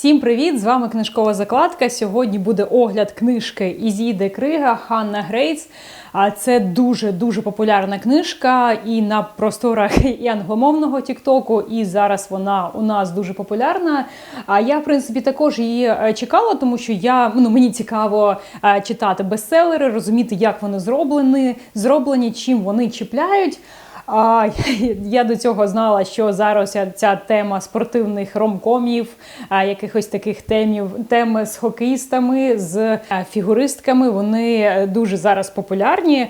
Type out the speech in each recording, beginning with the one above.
Всім привіт! З вами книжкова закладка. Сьогодні буде огляд книжки Ізіди Крига Ханна Грейтс. А це дуже дуже популярна книжка і на просторах і англомовного Тіктоку, і зараз вона у нас дуже популярна. А я, в принципі, також її е, чекала, тому що я ну мені цікаво е, читати бестселери, розуміти, як вони зроблені, зроблені, чим вони чіпляють. А я до цього знала, що зараз ця тема спортивних ромкомів, якихось таких темів, теми з хокеїстами, з фігуристками. Вони дуже зараз популярні.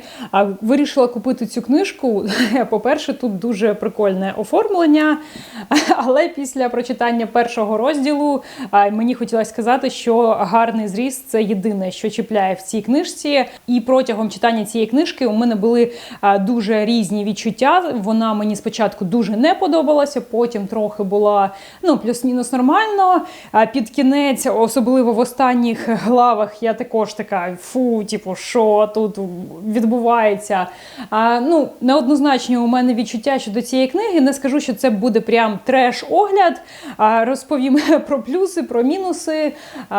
Вирішила купити цю книжку. По-перше, тут дуже прикольне оформлення. Але після прочитання першого розділу мені хотілося сказати, що гарний зріст це єдине, що чіпляє в цій книжці. І протягом читання цієї книжки у мене були дуже різні відчуття. Вона мені спочатку дуже не подобалася, потім трохи була ну, плюс-мінус нормально. А під кінець, особливо в останніх главах, я також така фу, типу, що тут відбувається. А, ну, Неоднозначні у мене відчуття щодо цієї книги. Не скажу, що це буде прям треш-огляд. Розповім про плюси, про мінуси. А,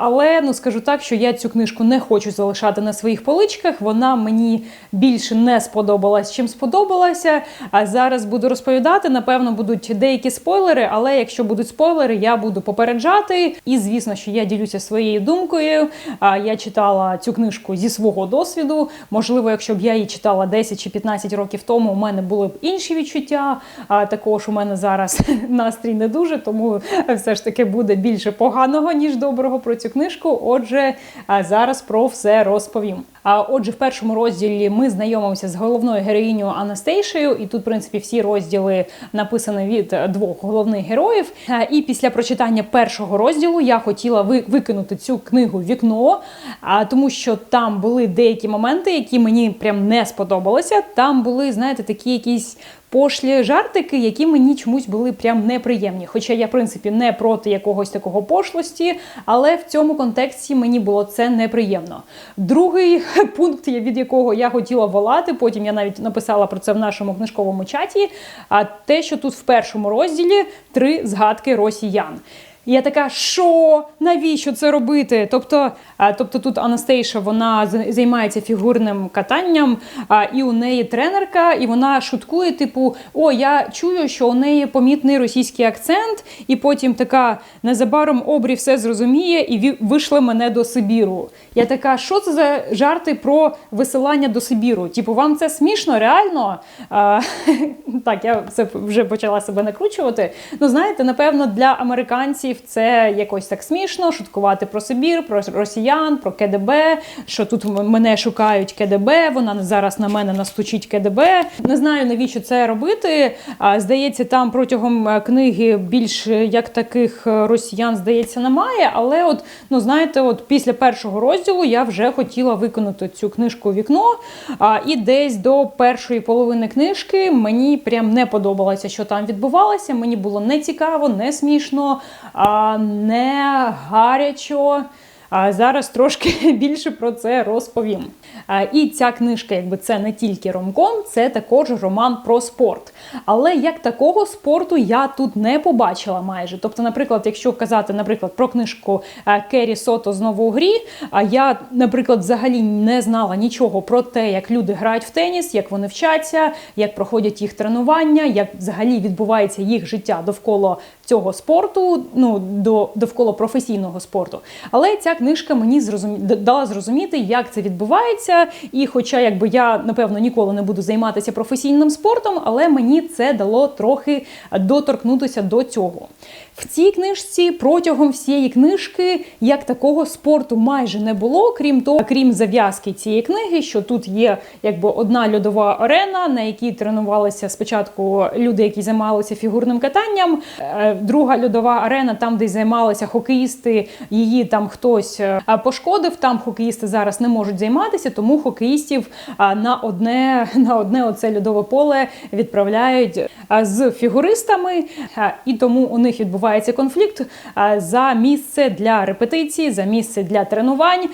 Але ну, скажу так, що я цю книжку не хочу залишати на своїх поличках. Вона мені більше не сподобалась, чим сподобалась сподобалося. А зараз буду розповідати. Напевно, будуть деякі спойлери, але якщо будуть спойлери, я буду попереджати. І звісно, що я ділюся своєю думкою. Я читала цю книжку зі свого досвіду. Можливо, якщо б я її читала 10 чи 15 років тому, у мене були б інші відчуття. А також у мене зараз настрій не дуже, тому все ж таки буде більше поганого ніж доброго про цю книжку. Отже, зараз про все розповім. А отже, в першому розділі ми знайомимося з головною героїнею Анастейшею, і тут, в принципі, всі розділи написані від двох головних героїв. І після прочитання першого розділу я хотіла викинути цю книгу в вікно, тому що там були деякі моменти, які мені прям не сподобалися. Там були, знаєте, такі якісь пошлі жартики, які мені чомусь були прям неприємні. Хоча я, в принципі, не проти якогось такого пошлості, але в цьому контексті мені було це неприємно. Другий пункт, від якого я хотіла волати, потім я навіть написала про це в нашому книжковому чаті. А те, що тут в першому розділі три згадки росіян. Я така, що навіщо це робити? Тобто, тобто тут Анастейша вона займається фігурним катанням, і у неї тренерка, і вона шуткує, типу, о, я чую, що у неї помітний російський акцент, і потім така незабаром обрі все зрозуміє і вийшла мене до Сибіру. Я така, що це за жарти про висилання до Сибіру? Типу, вам це смішно, реально? А, Так, я це вже почала себе накручувати. Ну, знаєте, напевно, для американців росіянців це якось так смішно шуткувати про Сибір, про росіян, про КДБ. Що тут мене шукають КДБ, вона зараз на мене настучить КДБ. Не знаю навіщо це робити. Здається, там протягом е, книги більш як таких е, росіян здається немає. Але, от ну знаєте, от після першого розділу я вже хотіла виконати цю книжку вікно. І десь до першої половини книжки мені прям не подобалося, що там відбувалося. Мені було не цікаво, не смішно не гарячо. А зараз трошки більше про це розповім. І ця книжка, якби це не тільки ромком, це також роман про спорт. Але як такого спорту я тут не побачила майже. Тобто, наприклад, якщо казати, наприклад, про книжку Керрі Сото знову у грі, а я, наприклад, взагалі не знала нічого про те, як люди грають в теніс, як вони вчаться, як проходять їх тренування, як взагалі відбувається їх життя довкола цього спорту, ну до довкола професійного спорту. Але ця книжка мені зрозумі... дала зрозуміти, як це відбувається. І, хоча якби я напевно ніколи не буду займатися професійним спортом, але мені це дало трохи доторкнутися до цього. В цій книжці протягом всієї книжки як такого спорту майже не було, крім того, крім зав'язки цієї книги, що тут є якби одна льодова арена, на якій тренувалися спочатку люди, які займалися фігурним катанням. Друга льодова арена, там де займалися хокеїсти, її там хтось е, пошкодив. Там хокеїсти зараз не можуть займатися, тому хокеїстів на одне на одне оце льодове поле відправляють з фігуристами, і тому у них відбувається конфлікт за місце для репетиції, за місце для тренувань.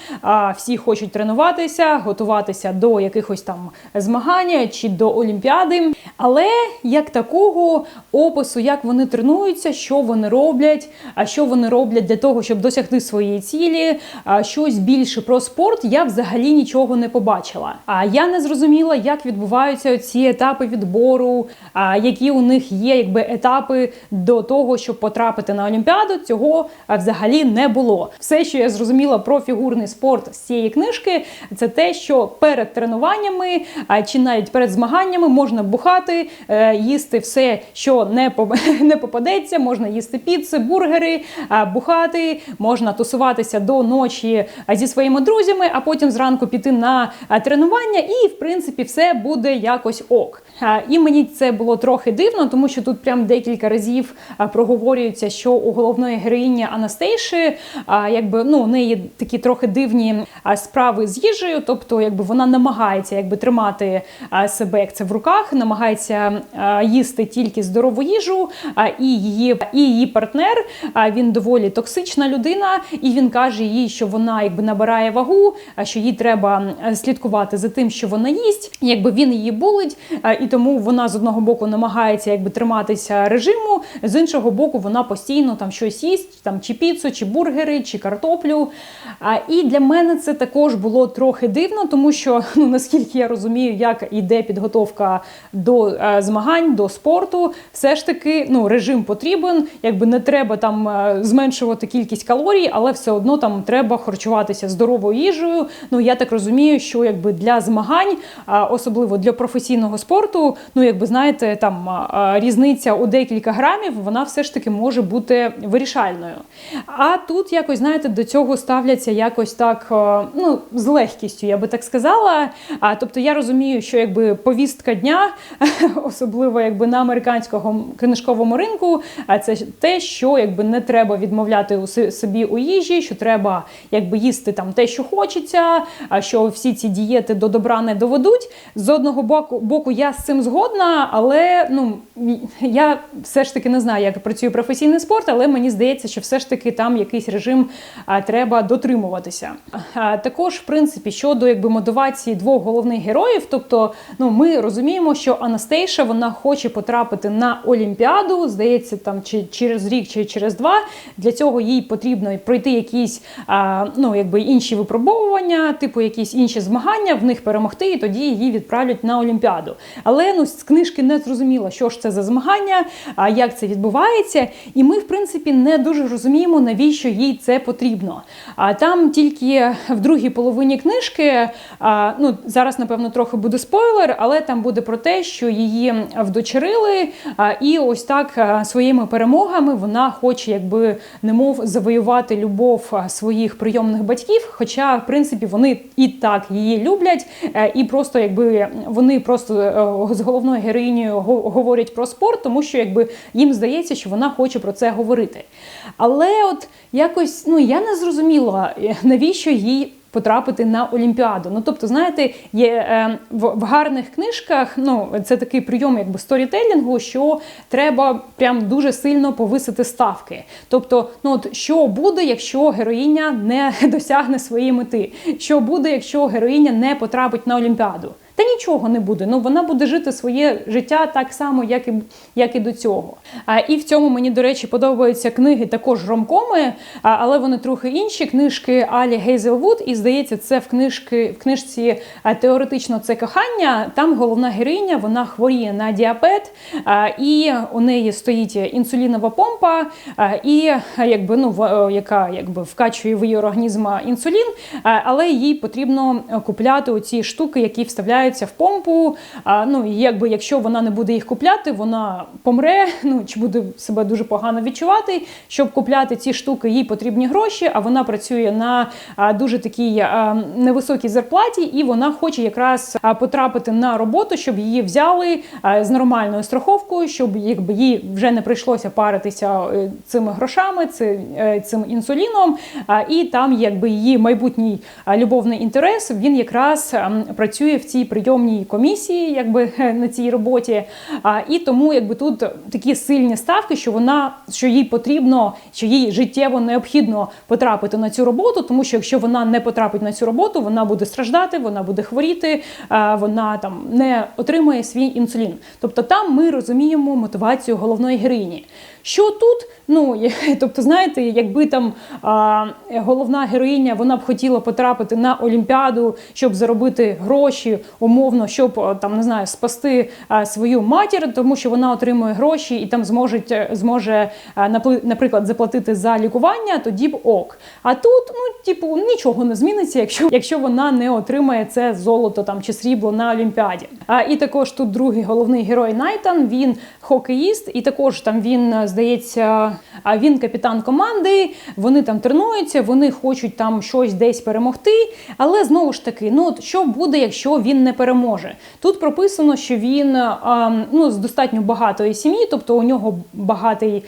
Всі хочуть тренуватися, готуватися до якихось там змагань чи до олімпіади. Але як такого опису, як вони тренуються, що вони роблять, а що вони роблять для того, щоб досягти своєї цілі, а щось більше про спорт, я взагалі нічого не побачила. А я не зрозуміла, як відбуваються ці етапи відбору, а які у них є якби етапи до того, щоб потрапити на олімпіаду. Цього взагалі не було. Все, що я зрозуміла про фігурний спорт з цієї книжки, це те, що перед тренуваннями чи навіть перед змаганнями можна бухати, е, їсти все, що не попадеться, можна їсти піци, бургери, бухати, можна тусуватися до ночі зі своїми друзями, а потім зранку піти на тренування, і в принципі все буде якось ок. І мені це було трохи дивно, тому що тут прям декілька разів проговорюється, що у головної героїні Анастейші, якби ну у неї такі трохи дивні справи з їжею, тобто, якби вона намагається якби тримати себе як це в руках, намагається їсти тільки здорову їжу, і її і її партнер він доволі токсична людина, і він каже їй, що вона якби набирає вагу, що їй треба слідкувати за тим, що вона їсть. Якби він її булить, і тому вона з одного боку намагається якби триматися режиму, з іншого боку, вона постійно там щось їсть, там чи піцу, чи бургери, чи картоплю. І для мене це також було трохи дивно, тому що ну наскільки я розумію, як іде підготовка до е, змагань, до спорту, все ж таки ну режим потрібен, якби не треба там е, зменшувати кількість калорій, але все одно там треба харчуватися здоровою їжею. Ну я так розумію, що якби для змагань, особливо для професійного спорту, ну якби знаєте, там різниця у декілька грамів, вона все ж таки може бути вирішальною. А тут якось знаєте до цього ставляться якось так, е, ну з легкістю, я би так сказала. А тобто я розумію, що якби повістка дня, особливо якби на американському книжковому ринку, а це те, що якби не треба відмовляти у собі у їжі, що треба якби їсти там те, що хочеться, а що всі ці дієти до добра не доведуть. З одного боку, боку я з цим згодна, але ну я все ж таки не знаю, як працює професійний спорт, але мені здається, що все ж таки там якийсь режим а, треба дотримуватися. А, також, в принципі, щодо якби мотивації двох головних героїв, тобто, ну ми розуміємо, що Анастейша вона хоче потрапити на Олімпіаду, здається, там чи через рік, чи через два. Для цього їй потрібно пройти якісь а, ну якби інші випробовування, типу якісь інші змагання, в них перемогти, і тоді її відправлять на Олімпіаду. Але ну з книжки не зрозуміло, що ж це за змагання, а як це відбувається. І ми, в принципі, не дуже розуміємо, навіщо їй це потрібно. А там тільки в другій половині книжки, а, ну зараз, напевно, трохи буде спойлер, але там буде про те, що її вдочерили, а, і ось так а, своїми перемогами вона хоче, якби немов завоювати любов своїх прийомних батьків. Хоча, в принципі, вони і так її люблять, е, і просто якби вони просто е, з головною героїнею го- говорять про спорт, тому що якби їм здається, що вона хоче про це говорити. Але от якось ну я не зрозуміла, е, навіщо їй. Потрапити на Олімпіаду. Ну тобто, знаєте, є е, в, в гарних книжках. Ну це такий прийом, якби сторітелінгу, що треба прям дуже сильно повисити ставки. Тобто, ну от що буде, якщо героїня не досягне своєї мети? Що буде, якщо героїня не потрапить на Олімпіаду? Та нічого не буде. Ну вона буде жити своє життя так само, як і як і до цього. А і в цьому мені, до речі, подобаються книги також ромкоми, але вони трохи інші. Книжки Алі Гейзелвуд, і здається, це в книжки в книжці теоретично це кохання. Там головна героїня, вона хворіє на діабет, і у неї стоїть інсулінова помпа, і якби ну в- яка якби вкачує в її організм інсулін, але їй потрібно купляти оці штуки, які вставляються в помпу. А, ну і якби якщо вона не буде їх купляти, вона помре, ну чи буде себе дуже погано відчувати. Щоб купляти ці штуки, їй потрібні гроші, а вона працює на дуже такій невисокій зарплаті, і вона хоче якраз потрапити на роботу, щоб її взяли з нормальною страховкою, щоб якби їй вже не прийшлося паритися е, цими грошами, е, цим інсуліном. І там якби її майбутній любовний інтерес він якраз ем, працює в цій прийомній комісії, якби на цій роботі. А, і тому, якби тут такі сильні ставки, що вона що їй потрібно, що їй життєво необхідно потрапити на цю роботу, тому що якщо вона не потрапить на цю роботу, вона буде страждати, вона буде хворіти, вона там не отримує свій інсулін. Тобто там ми розуміємо мотивацію головної героїні. Що тут? Ну тобто, знаєте, якби там а, головна героїня вона б хотіла потрапити на Олімпіаду, щоб заробити гроші, умовно, щоб там не знаю, спасти а, свою матір, тому що вона отримує гроші і там зможе, зможе а, наприклад, заплатити за лікування, тоді б ок. А тут, ну, типу, нічого не зміниться, якщо, якщо вона не отримає це золото там чи срібло на Олімпіаді. А і також тут другий головний герой Найтан. Він хокеїст, і також там він е, здається, а він капітан команди. Вони там тренуються, вони хочуть там щось десь перемогти. Але знову ж таки, ну от що буде, якщо він не переможе? Тут прописано, що він ну з достатньо багатої сім'ї, тобто у нього багатий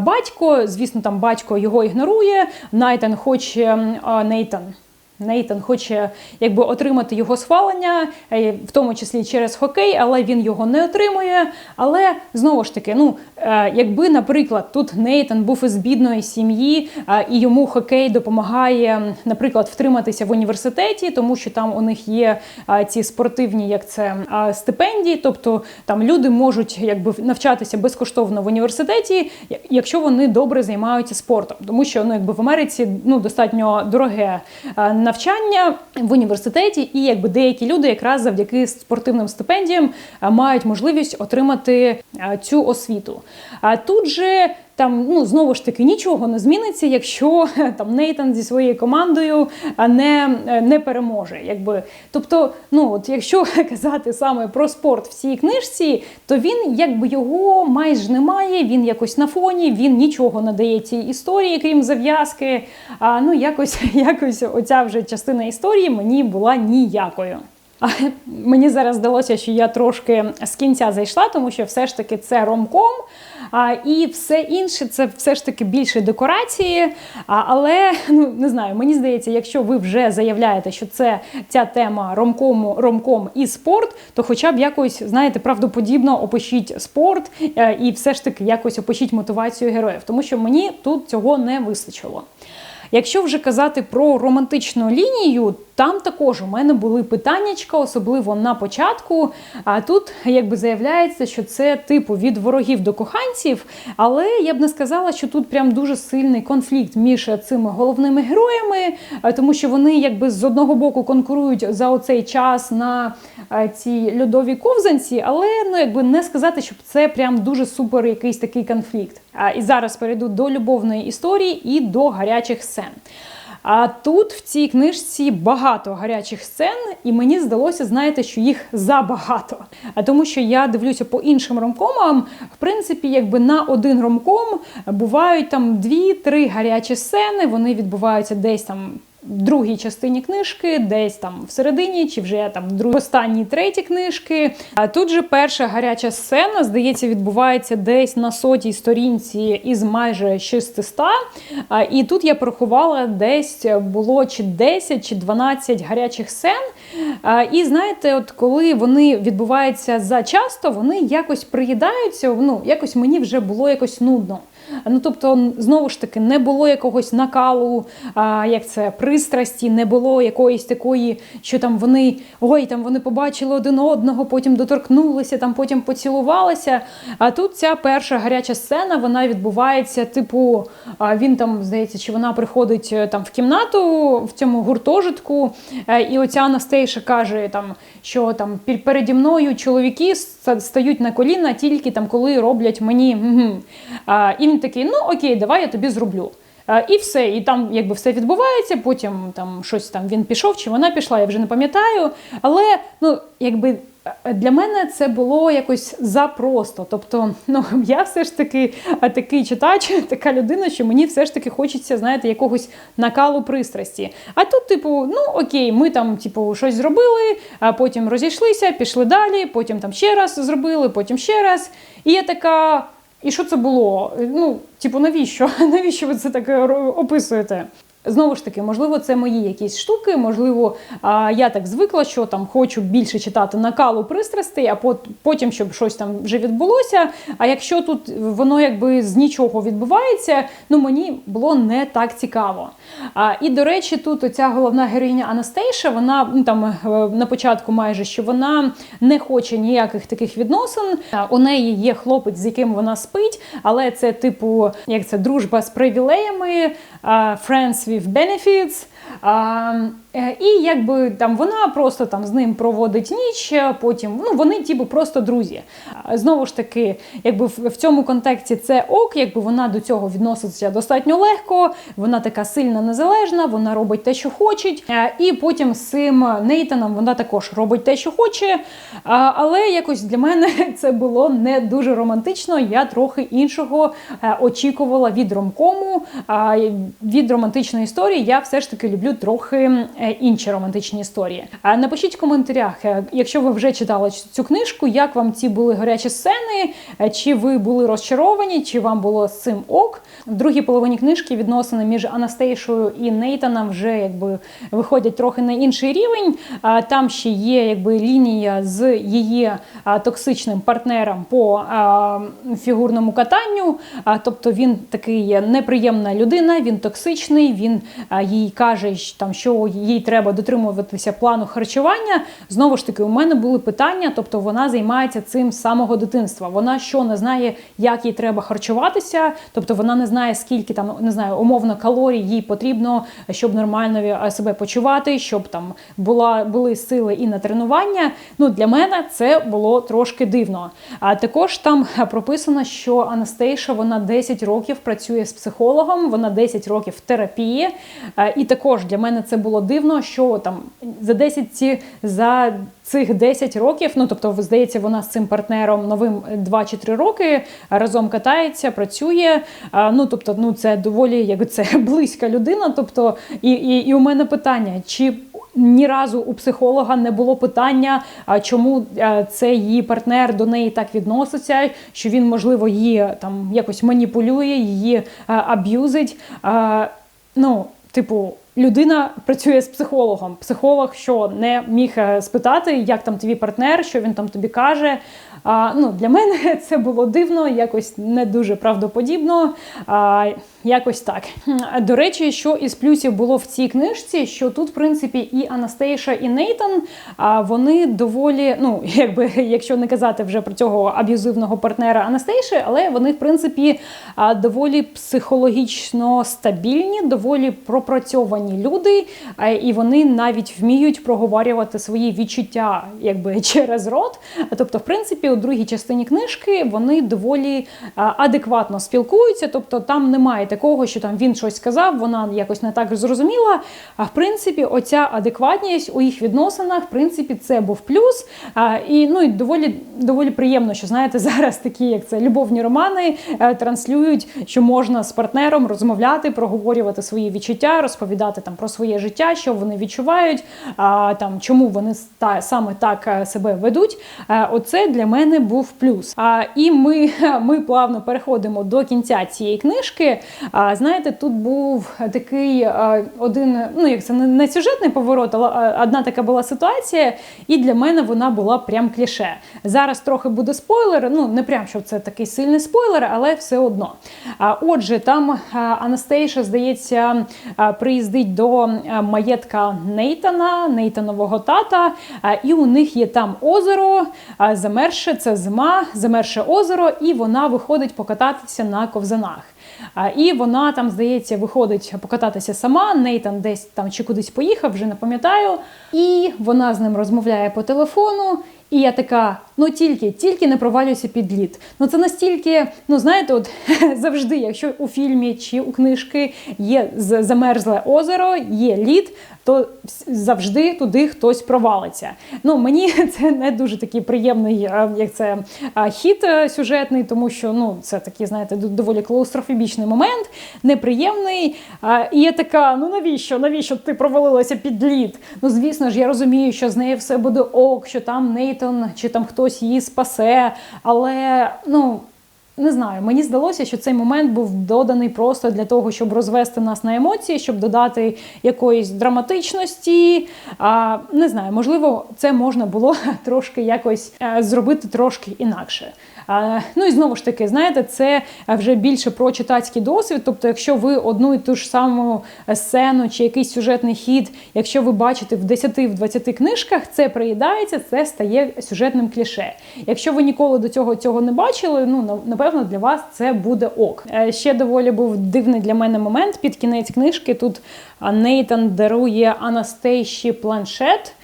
батько. Звісно, там батько його ігнорує. Найтан хоче Нейтан. Нейтан хоче якби отримати його схвалення, е, в тому числі через хокей, але він його не отримує. Але знову ж таки, ну е, якби, наприклад, тут Нейтан був із бідної сім'ї, е, і йому хокей допомагає, наприклад, втриматися в університеті, тому що там у них є ці спортивні, як це стипендії, тобто там люди можуть якби навчатися безкоштовно в університеті, якщо вони добре займаються спортом, тому що ну якби в Америці ну достатньо дороге навчання в університеті, і якби деякі люди якраз завдяки спортивним стипендіям мають можливість отримати цю освіту. А тут же. Там ну знову ж таки нічого не зміниться, якщо е, там Нейтан зі своєю командою не, е, не переможе. Якби тобто, ну от якщо казати саме про спорт в цій книжці, то він якби його майже немає. Він якось на фоні, він нічого не дає цій історії, крім зав'язки. А ну якось, якось оця вже частина історії мені була ніякою. А мені зараз здалося, що я трошки з кінця зайшла, тому що все ж таки це ромком. А, і все інше це все ж таки більше декорації. А, але ну не знаю, мені здається, якщо ви вже заявляєте, що це ця тема ромкому, ромком і спорт, то хоча б якось знаєте, правдоподібно опишіть спорт е, і все ж таки якось опишіть мотивацію героїв, тому що мені тут цього не вистачило. Якщо вже казати про романтичну лінію, там також у мене були питаннячка, особливо на початку. А тут якби заявляється, що це типу від ворогів до коханців, але я б не сказала, що тут прям дуже сильний конфлікт між цими головними героями, тому що вони якби з одного боку конкурують за оцей час на цій льодовій ковзанці, але ну якби не сказати, щоб це прям дуже супер якийсь такий конфлікт. А, і зараз перейду до любовної історії і до гарячих сцен. А тут в цій книжці багато гарячих сцен, і мені здалося, знаєте, що їх забагато. А тому, що я дивлюся по іншим ромкомам, в принципі, якби на один ромком бувають там дві-три гарячі сцени, вони відбуваються десь там. В другій частині книжки, десь там всередині, чи вже там в друг... останній третій книжки. А тут же перша гаряча сцена, здається, відбувається десь на сотій сторінці із майже 600. А, І тут я порахувала, десь було чи 10, чи 12 гарячих сцен. І знаєте, от коли вони відбуваються за часто, вони якось приїдаються. Ну, якось мені вже було якось нудно. Ну тобто, знову ж таки, не було якогось накалу, а, як це пристрасті, не було якоїсь такої, що там вони ой, там вони побачили один одного, потім доторкнулися, там потім поцілувалися. А тут ця перша гаряча сцена, вона відбувається, типу, він там здається, чи вона приходить е, там в кімнату в цьому гуртожитку, е, і оця Анастейша каже, там, що там пер- переді мною чоловіки стають на коліна тільки там, коли роблять мені. А, і він такий, ну окей, давай я тобі зроблю. А, І все, і там якби все відбувається. Потім там щось там він пішов, чи вона пішла, я вже не пам'ятаю. Але ну якби для мене це було якось запросто. Тобто, ну я все ж таки такий читач, така людина, що мені все ж таки хочеться, знаєте, якогось накалу пристрасті. А тут, типу, ну окей, ми там, типу, щось зробили, а потім розійшлися, пішли далі, потім там ще раз зробили, потім ще раз. І я така. І що це було? Ну, типу, навіщо? Навіщо ви це так е, описуєте? Знову ж таки, можливо, це мої якісь штуки. Можливо, я так звикла, що там хочу більше читати накалу пристрастей, а потім, щоб щось там вже відбулося. А якщо тут воно якби з нічого відбувається, ну мені було не так цікаво. І до речі, тут оця головна героїня Анастейша, вона ну, там е, на початку майже що вона не хоче ніяких таких відносин. У неї є хлопець, з яким вона спить, але це типу, як це дружба з привілеями, Uh, friends with benefits. Е, і якби там вона просто там з ним проводить ніч, потім ну вони типу просто друзі. Знову ж таки, якби в, цьому контексті це ок, якби вона до цього відноситься достатньо легко, вона така сильна незалежна, вона робить те, що хоче. Е, І потім з цим Нейтаном вона також робить те, що хоче. Але якось для мене це було не дуже романтично. Я трохи іншого е, очікувала від ромкому. Від романтичної історії я все ж таки люблю трохи е, інші романтичні історії. Напишіть в коментарях, е, якщо ви вже читали цю книжку, як вам ці були гарячі сцени, е, чи ви були розчаровані, чи вам було з цим ок. В другій половині книжки відносини між Анастейшою і Нейтаном вже якби виходять трохи на інший рівень. Там ще є якби лінія з її токсичним партнером по фігурному катанню. Тобто він такий неприємна людина, він токсичний, він їй каже, там, що їй треба дотримуватися плану харчування. Знову ж таки, у мене були питання, тобто вона займається цим з самого дитинства. Вона що не знає, як їй треба харчуватися, тобто вона не знає, скільки там не знаю, умовно калорій їй потрібно, щоб нормально е, себе почувати, щоб там була були сили і на тренування. Ну для мене це було трошки дивно. А також там прописано, що Анастейша вона 10 років працює з психологом, вона 10 років в терапії. Е, І також для мене це було дивно, що там за 10 ці за цих 10 років, ну тобто, здається, вона з цим партнером новим 2 чи 3 роки разом катається, працює. Ну тобто, ну це доволі як це близька людина. Тобто, і, і, і у мене питання, чи ні разу у психолога не було питання, чому е, це її партнер до неї так відноситься, що він, можливо, її там якось маніпулює, її аб'юзить. Ну, типу, людина працює з психологом. Психолог, що не міг е, спитати, як там твій партнер, що він там тобі каже. А, ну, Для мене це було дивно, якось не дуже правдоподібно. А, Якось так. До речі, що із плюсів було в цій книжці, що тут, в принципі, і Анастейша, і Нейтан, вони доволі, ну, якби, якщо не казати вже про цього аб'юзивного партнера Анастейші, але вони, в принципі, доволі психологічно стабільні, доволі пропрацьовані люди, і вони навіть вміють проговорювати свої відчуття якби через рот. Тобто, в принципі, у другій частині книжки вони доволі адекватно спілкуються, тобто там немає такого, що там він щось сказав, вона якось не так зрозуміла. А в принципі, оця адекватність у їх відносинах, в принципі, це був плюс. А, і ну і доволі доволі приємно, що знаєте, зараз такі, як це любовні романи, е, транслюють, що можна з партнером розмовляти, проговорювати свої відчуття, розповідати там про своє життя, що вони відчувають, а там чому вони ста, саме так е, себе ведуть. Е, оце для мене був плюс. А і ми, ми плавно переходимо до кінця цієї книжки. А знаєте, тут був такий один, ну як це не, сюжетний поворот, але одна така була ситуація, і для мене вона була прям кліше. Зараз трохи буде спойлер. Ну не прям що це такий сильний спойлер, але все одно. А отже, там Анастейша, здається, приїздить до маєтка Нейтана, Нейтанового тата, і у них є там озеро, замерше це зима, замерше озеро, і вона виходить покататися на ковзанах. І вона там, здається, виходить покататися сама. Нейтан десь там чи кудись поїхав, вже не пам'ятаю. І вона з ним розмовляє по телефону. І я така, ну тільки, тільки не провалюйся під лід. Ну це настільки, ну знаєте, от завжди, якщо у фільмі чи у книжки є замерзле озеро, є лід, то завжди туди хтось провалиться. Ну мені це не дуже такий приємний, як це хід е, сюжетний, тому що ну це такий, знаєте, доволі клаустрофобічний момент, неприємний. І я така, ну навіщо? Навіщо ти провалилася під лід? Ну звісно ж, я розумію, що з нею все буде ок, що там Нейтон чи там хтось її спасе, але ну. Не знаю, мені здалося, що цей момент був доданий просто для того, щоб розвести нас на емоції, щоб додати якоїсь драматичності. А, Не знаю, можливо, це можна було трошки якось е, зробити трошки інакше. Ну і знову ж таки, знаєте, це вже більше про читацький досвід. Тобто, якщо ви одну і ту ж саму сцену чи якийсь сюжетний хід, якщо ви бачите в 10-20 книжках, це приїдається, це стає сюжетним кліше. Якщо ви ніколи до цього цього не бачили, ну напевно для вас це буде ок. Е, ще доволі був дивний для мене момент під кінець книжки. Тут Нейтан дарує Анастейші планшет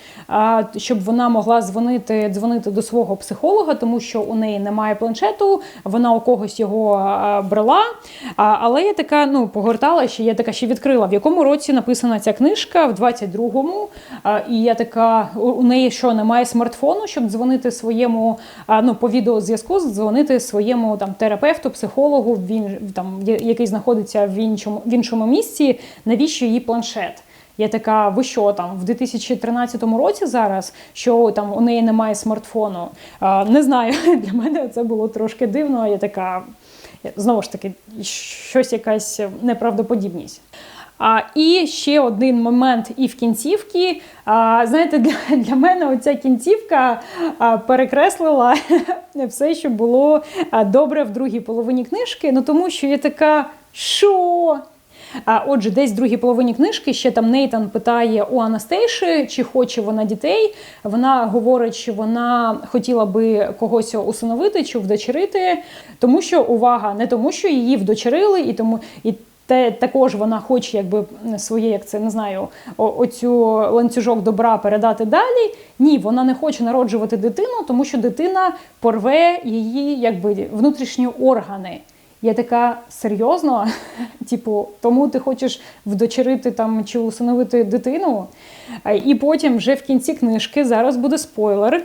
щоб вона могла дзвонити дзвонити до свого психолога, тому що у неї немає планшету, вона у когось його брала. Але я така ну погортала, що я така ще відкрила, в якому році написана ця книжка, в 22-му. І я така, у неї що немає смартфону, щоб дзвонити своєму ну по відеозв'язку, дзвонити своєму там терапевту, психологу, він там який знаходиться в іншому в іншому місці. Навіщо їй планшет? Я така, ви що там в 2013 році зараз, що там у неї немає смартфону? А, Не знаю, для мене це було трошки дивно. Я така знову ж таки, щось якась неправдоподібність. А, І ще один момент і в кінцівці. А, Знаєте, для для мене оця кінцівка а, перекреслила все, що було добре в другій половині книжки. Ну тому що я така, що? А отже, десь в другій половині книжки ще там Нейтан питає у Анастейші, чи хоче вона дітей. Вона говорить, що вона хотіла би когось усиновити чи вдочерити, тому що увага, не тому, що її вдочерили, і тому і. Те також вона хоче, якби своє, як це не знаю, оцю ланцюжок добра передати далі. Ні, вона не хоче народжувати дитину, тому що дитина порве її, якби внутрішні органи. Я така серйозно, типу, тому ти хочеш вдочерити там чи усиновити дитину. І потім вже в кінці книжки зараз буде спойлер.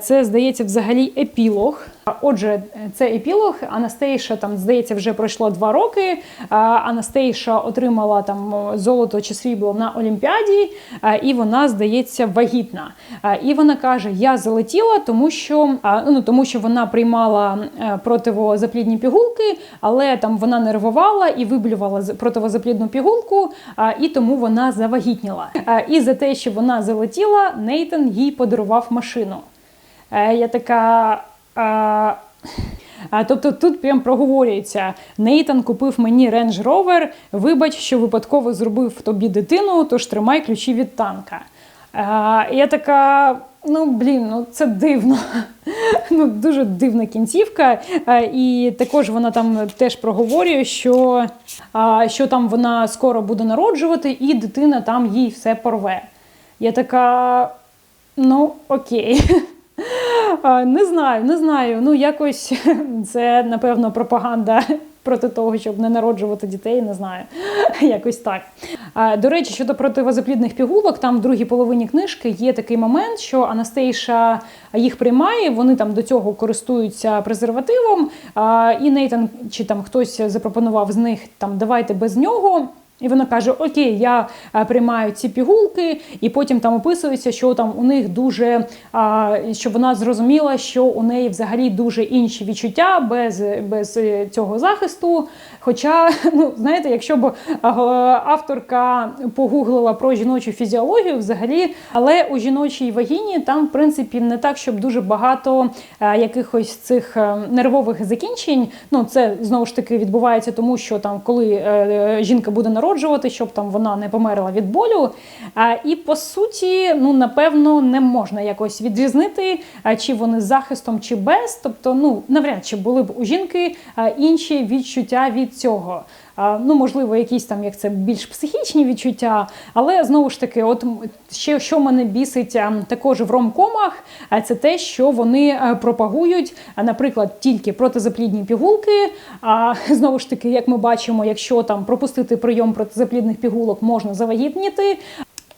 Це здається взагалі епілог. Отже, це епілог. Анастейша там здається вже пройшло два роки. Анастейша отримала там золото чи срібло на Олімпіаді, і вона здається вагітна. І вона каже: Я залетіла, тому що ну тому, що вона приймала е, противозаплідні пігулки, але там вона нервувала і виблювала противозаплідну пігулку, і тому вона завагітніла. І за те, що вона залетіла, Нейтан їй подарував машину. Е, я така. А, Тобто тут прям проговорюється: Нейтан купив мені Range Rover, Вибач, що випадково зробив тобі дитину, тож тримай ключі від танка. А, Я така. Ну, блін, ну це дивно. Ну, Дуже дивна кінцівка. І також вона там теж проговорює, що що там вона скоро буде народжувати, і дитина там їй все порве. Я така, ну, окей. Не знаю, не знаю. Ну, якось це, напевно, пропаганда проти того, щоб не народжувати дітей, не знаю. Якось так. До речі, щодо противозаплідних пігулок, там в другій половині книжки є такий момент, що Анастейша їх приймає, вони там до цього користуються презервативом, і Нейтан чи там хтось запропонував з них там давайте без нього. І вона каже: Окей, я е, приймаю ці пігулки, і потім там описується, що там у них дуже щоб вона зрозуміла, що у неї взагалі дуже інші відчуття без без е, цього захисту. Хоча, ну знаєте, якщо б авторка погуглила про жіночу фізіологію, взагалі, але у жіночій вагіні там, в принципі, не так, щоб дуже багато е, якихось цих нервових закінчень. Ну, це знову ж таки відбувається, тому що там, коли жінка буде народжувати, народжувати, щоб там вона не померла від болю. І по суті, ну напевно, не можна якось відрізнити, чи вони з захистом, чи без. Тобто, ну навряд чи були б у жінки інші відчуття від цього ну можливо, якісь там як це більш психічні відчуття. Але знову ж таки, от ще що мене бісить також в ромкомах, це те, що вони е, пропагують, наприклад, тільки протизаплідні пігулки. А знову ж таки, як ми бачимо, якщо там пропустити прийом протизаплідних пігулок, можна завагітніти.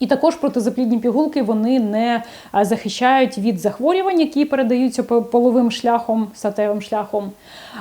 І також протизаплідні пігулки вони не захищають від захворювань, які передаються половим шляхом, статевим шляхом.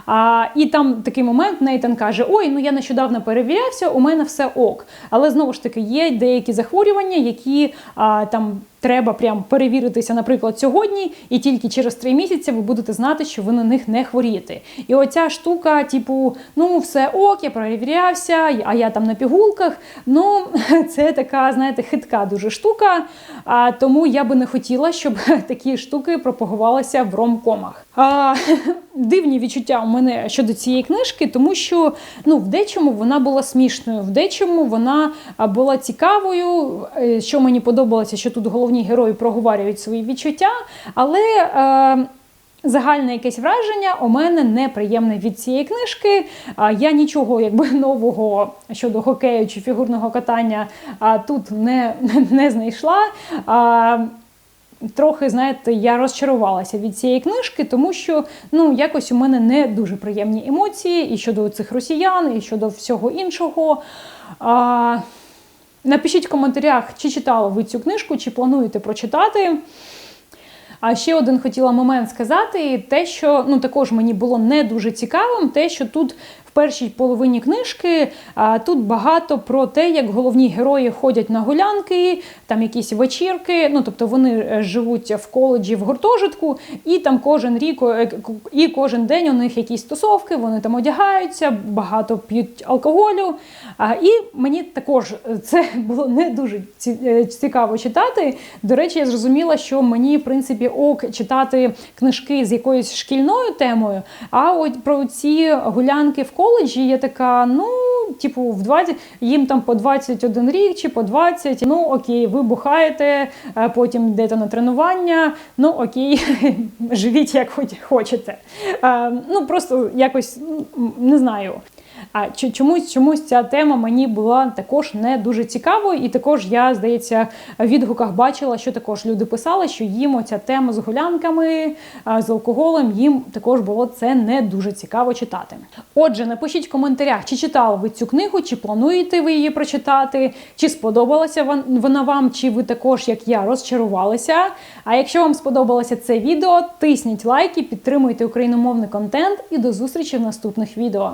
А, І там такий момент Нейтан каже: Ой, ну я нещодавно перевірявся, у мене все ок. Але знову ж таки є деякі захворювання, які а, там Треба прям перевіритися, наприклад, сьогодні, і тільки через три місяці ви будете знати, що ви на них не хворієте. І оця штука, типу, ну все ок, я перевірявся, а я там на пігулках. Ну, це така, знаєте, хитка дуже штука. А, тому я би не хотіла, щоб такі штуки пропагувалися в ромкомах. А, дивні відчуття у мене щодо цієї книжки, тому що ну, в дечому вона була смішною, в дечому вона була цікавою. Е, Що мені подобалося, що тут головні герої проговорюють свої відчуття, але. Е, Загальне якесь враження у мене неприємне від цієї книжки. Я нічого якби нового щодо хокею чи фігурного катання тут не, не знайшла. Трохи, знаєте, я розчарувалася від цієї книжки, тому що ну якось у мене не дуже приємні емоції і щодо цих росіян, і щодо всього іншого. А, напишіть в коментарях, чи читали ви цю книжку, чи плануєте прочитати. А ще один хотіла момент сказати: те, що ну також мені було не дуже цікавим, те, що тут першій половині книжки тут багато про те, як головні герої ходять на гулянки, там якісь вечірки. Ну тобто вони е, живуть в коледжі в гуртожитку, і там кожен рік е, і кожен день у них якісь стосовки, вони там одягаються, багато п'ють алкоголю. І мені також це було не дуже е, цікаво читати. До речі, я зрозуміла, що мені в принципі ок читати книжки з якоюсь шкільною темою. А от про ці гулянки в коледжі я така, ну, типу, в 20, їм там по 21 рік чи по 20, ну окей, ви бухаєте, потім йдете на тренування. Ну окей, живіть як хоч- хочете. Ну просто якось не знаю. А чомусь чомусь ця тема мені була також не дуже цікавою, і також я, здається, в відгуках бачила, що також люди писали, що їм оця тема з гулянками, з алкоголем, їм також було це не дуже цікаво читати. Отже, напишіть в коментарях, чи читали ви цю книгу, чи плануєте ви її прочитати, чи сподобалася вон- вона вам, чи ви також, як я, розчарувалися. А якщо вам сподобалося це відео, тисніть лайки, підтримуйте україномовний контент і до зустрічі в наступних відео.